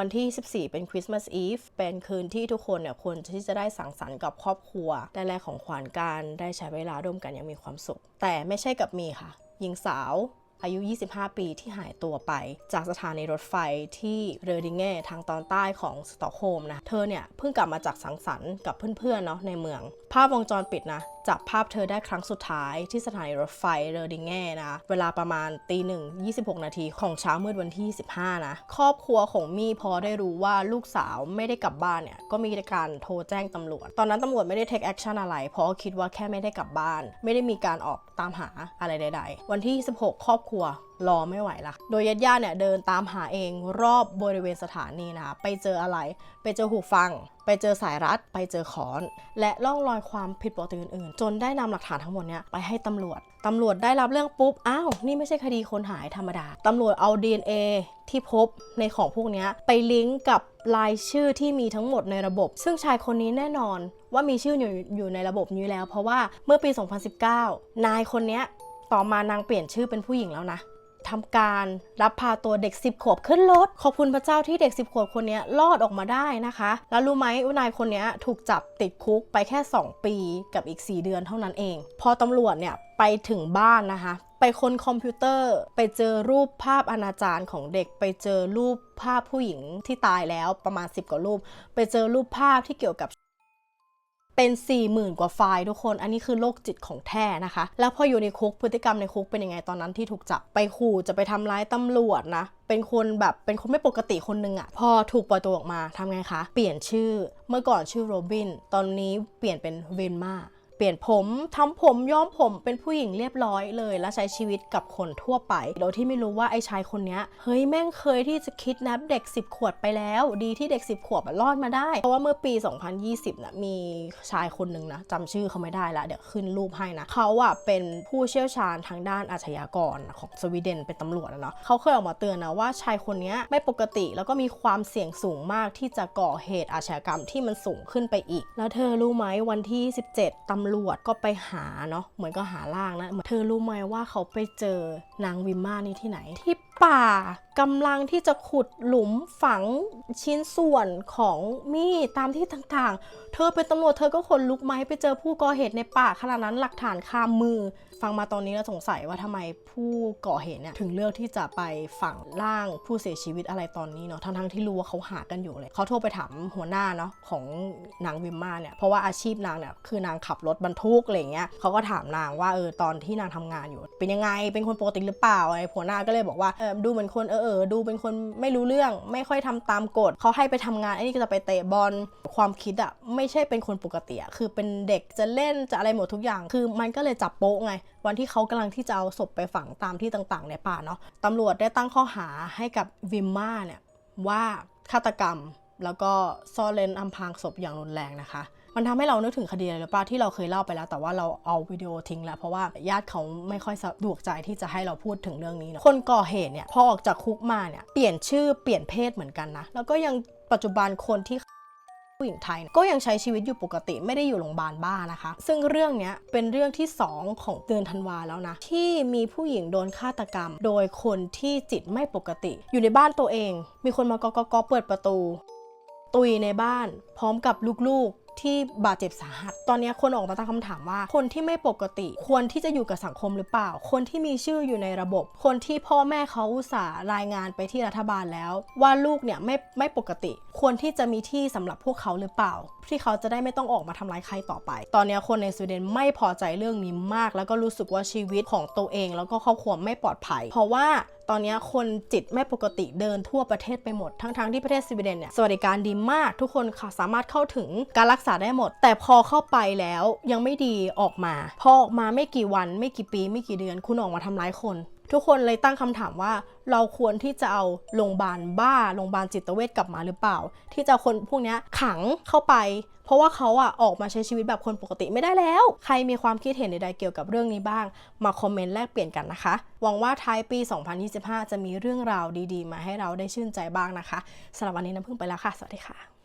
วันที่ 14 เป็นคริสต์มาสอีฟเป็นคืนที่ทุกคนเนี่ยควรที่จะได้สังสรรค์กับครอบครัว ได้แลกของขวัญกันได้ใช้เวลาร่วมกันอย่างมีความสุข แต่ไม่ใช่กับมีค่ะหญิงสาว อายุ 25 ปีที่หายตัวไป จากสถานีรถไฟที่เรดิงเง่ทางตอนใต้ของสตอกโฮล์มนะ เธอเนี่ยเพิ่งกลับมาจากสังสรรค์กับเพื่อนๆเนาะในเมือง ภาพวงจรปิดนะจับภาพเธอได้ครั้งสุดท้ายที่สถานีรถไฟเรดิงเง่นะ เวลาประมาณตีหนึ่ง26นาทีของเช้ามืดวันที่ 15 นะ ครอบครัวของมี่พอได้รู้ว่าลูกสาวไม่ได้กลับบ้านเนี่ย ก็มีการโทรแจ้งตำรวจ ตอนนั้นตำรวจไม่ได้ take action อะไร เพราะคิดว่าแค่ไม่ได้กลับบ้าน ไม่ได้มีการออกตามหาอะไรใด ๆ วันที่ 26 ครอบครัวรอไม่ไหวละโดยญาติญาติเนี่ยเดินตามหาเองรอบบริเวณสถานีนะคะไปเจออะไร ไปเจอหูฟัง ไปเจอสายรัด ไปเจอขอน และร่องรอยความผิดปกติอื่นๆ จนได้นำหลักฐานทั้งหมดเนี่ยไปให้ตำรวจตำรวจได้รับเรื่องปุ๊บ อ้าว นี่ไม่ใช่คดีคนหายธรรมดาตำรวจเอา DNA ที่พบในของพวกนี้ไปลิงก์กับรายชื่อที่มีทั้งหมดในระบบ ซึ่งชายคนนี้แน่นอนว่ามีชื่ออยู่อยู่ในระบบนี้แล้ว เพราะว่าเมื่อปี 2019 นายคนนี้ ต่อมานางเปลี่ยนชื่อเป็นผู้หญิงแล้วนะทำการรับพาตัวเด็ก 10 ขวบขึ้นรถขอบคุณพระเจ้าที่เด็ก 10 ขวบคนนี้รอดออกมาได้นะคะ แล้วรู้ไหมว่านายคนนี้ถูกจับติดคุกไปแค่ 2 ปีกับอีก 4 เดือนเท่านั้นเอง พอตำรวจเนี่ยไปถึงบ้านนะคะ ไปค้นคอมพิวเตอร์ ไปเจอรูปภาพอนาจารของเด็ก ไปเจอรูปภาพผู้หญิงที่ตายแล้วประมาณ 10 กว่ารูป ไปเจอรูปภาพที่เกี่ยวกับ เป็น 4 0,000 กว่าไฟล์ทุกคน อันนี้คือโรคจิตของแท้นะคะ แล้วพออยู่ในคุกพฤติกรรมในคุกเป็นยังไงตอนนั้นที่ถูกจับไปขู่จะไปทำร้ายตำรวจนะ เป็นคนแบบเป็นคนไม่ปกติคนหนึงอะพอถูกปล่อยตัวออกมาทำไงคะ เปลี่ยนชื่อเมื่อก่อนชื่อโรบิน ตอนนี้เปลี่ยนเป็นเวนมา เปลี่ยนผมทำผมย้อมผมเป็นผู้หญิงเรียบร้อยเลย และใช้ชีวิตกับคนทั่วไป โดยที่ไม่รู้ว่าไอ้ชายคนนี้เฮ้ยแม่งเคยที่จะคิดนับเด็ก 10 ขวบไปแล้ว ดีที่เด็ก 10 ขวบรอดมาได้ เพราะว่าเมื่อปี 2020นะมีชายคนหนึ่งนะจำชื่อเขาไม่ได้ละเดี๋ยวขึ้นรูปให้นะเขาอะเป็นผู้เชี่ยวชาญทางด้านอาชญากรของสวีเดนเป็นตำรวจอะเนาะเขาเคยออกมาเตือนนะว่าชายคนนี้ไม่ปกติแล้วก็มีความเสี่ยงสูงมากที่จะก่อเหตุอาชญากรรมที่มันสูงขึ้นไปอีก แล้วเธอรู้ไหมวันที่ 17ตำำรวจก็ไปหาเนาะเหมือนก็หาล่างนะเธอรู้ไหมว่าเขาไปเจอนางวิมมานี่ที่ไหนที่ ป่ากำลังที่จะขุดหลุมฝังชิ้นส่วนของมีดตามที่ต่างๆ เธอเป็นตำรวจเธอก็ขนลุกไหมไปเจอผู้ก่อเหตุในป่าขนาดนั้นหลักฐานคามือ ฟังมาตอนนี้แล้วสงสัยว่าทำไมผู้ก่อเหตุเนี่ยถึงเลือกที่จะไปฝังร่างผู้เสียชีวิตอะไรตอนนี้เนาะทั้งๆที่รู้ว่าเขาหากันอยู่เลยเขาโทรไปถามหัวหน้าเนาะของนางวิมมาเนี่ยเพราะว่าอาชีพนางเนี่ยคือนางขับรถบรรทุกอะไรเงี้ยเขาก็ถามนางว่าเออตอนที่นางทำงานอยู่ เป็นยังไงเป็นคนปกติหรือเปล่าไอะไรหัวหน้าก็เลยบอกว่าเอดูเหมือนคนเออเออดูเป็นคนไม่รู้เรื่อง ไม่ค่อยทำตามกฎเขาให้ไปทำงานไอ้นี่ก็จะไปเตะบอลความคิดอะไม่ใช่เป็นคนปกติอะคือเป็นเด็กจะเล่นจะอะไรหมดทุกอย่าง คือมันก็เลยจับโป๊ะไง วันที่เขากำลังที่จะเอาศพไปฝังตามที่ต่างๆในป่าเนาะตำรวจได้ตั้งข้อหาให้กับวิมมาเนี่ยว่าฆาตกรรมแล้วก็ซ่อนเร้นอำพรางศพอย่างรุนแรงนะคะ มันทำให้เรานึกถึงคดีอะไรหรือเปล่าที่เราเคยเล่าไปแล้ว แต่ว่าเราเอาวิดีโอทิ้งแล้ว เพราะว่าญาติเขาไม่ค่อยสะดวกใจที่จะให้เราพูดถึงเรื่องนี้นะคนก่อเหตุเนี่ยพอออกจากคุกมาเนี่ยเปลี่ยนชื่อเปลี่ยนเพศเหมือนกันนะแล้วก็ยังปัจจุบันคนที่ผู้หญิงไทยเนี่ยก็ยังใช้ชีวิตอยู่ปกติไม่ได้อยู่โรงพยาบาลบ้านะคะ ซึ่งเรื่องนี้เป็นเรื่องที่ 2 ของเดือนธันวาแล้วนะ ที่มีผู้หญิงโดนฆาตกรรม โดยคนที่จิตไม่ปกติ อยู่ในบ้านตัวเอง มีคนมากอกอเปิดประตู ตุยในบ้าน พร้อมกับลูกๆ ที่บาดเจ็บสาหัส ตอนนี้คนออกมาตั้งคำถามว่า คนที่ไม่ปกติควรที่จะอยู่กับสังคมหรือเปล่า คนที่มีชื่ออยู่ในระบบ คนที่พ่อแม่เขาอุตส่าห์รายงานไปที่รัฐบาลแล้ว ว่าลูกเนี่ยไม่ไม่ปกติ ควรที่จะมีที่สำหรับพวกเขาหรือเปล่า ที่เขาจะได้ไม่ต้องออกมาทำร้ายใครต่อไป ตอนนี้คนในสวีเดนไม่พอใจเรื่องนี้มาก แล้วก็รู้สึกว่าชีวิตของตัวเอง แล้วก็ครอบครัวไม่ปลอดภัย เพราะว่า ตอนนี้คนจิตไม่ปกติเดินทั่วประเทศไปหมด ทั้งๆที่ประเทศสวีเดนเนี่ยสวัสดิการดีมากทุกคนค่ะสามารถเข้าถึงการรักษาได้หมด แต่พอเข้าไปแล้วยังไม่ดีออกมา พอออกมาไม่กี่วัน ไม่กี่ปี ไม่กี่เดือน คุณออกมาทำร้ายคน ทุกคนเลยตั้งคำถามว่า เราควรที่จะเอาโรงพยาบาลบ้าโรงพยาบาลจิตเวชกลับมาหรือเปล่า ที่จะคนพวกนี้ขังเข้าไป เพราะว่าเขาอะออกมาใช้ชีวิตแบบคนปกติไม่ได้แล้ว ใครมีความคิดเห็นใดๆเกี่ยวกับเรื่องนี้บ้าง มาคอมเมนต์แลกเปลี่ยนกันนะคะ หวังว่าท้ายปี 2025 จะมีเรื่องราวดีๆ มาให้เราได้ชื่นใจบ้างนะคะสำหรับวันนี้น้ำพึ่งไปแล้วค่ะ สวัสดีค่ะ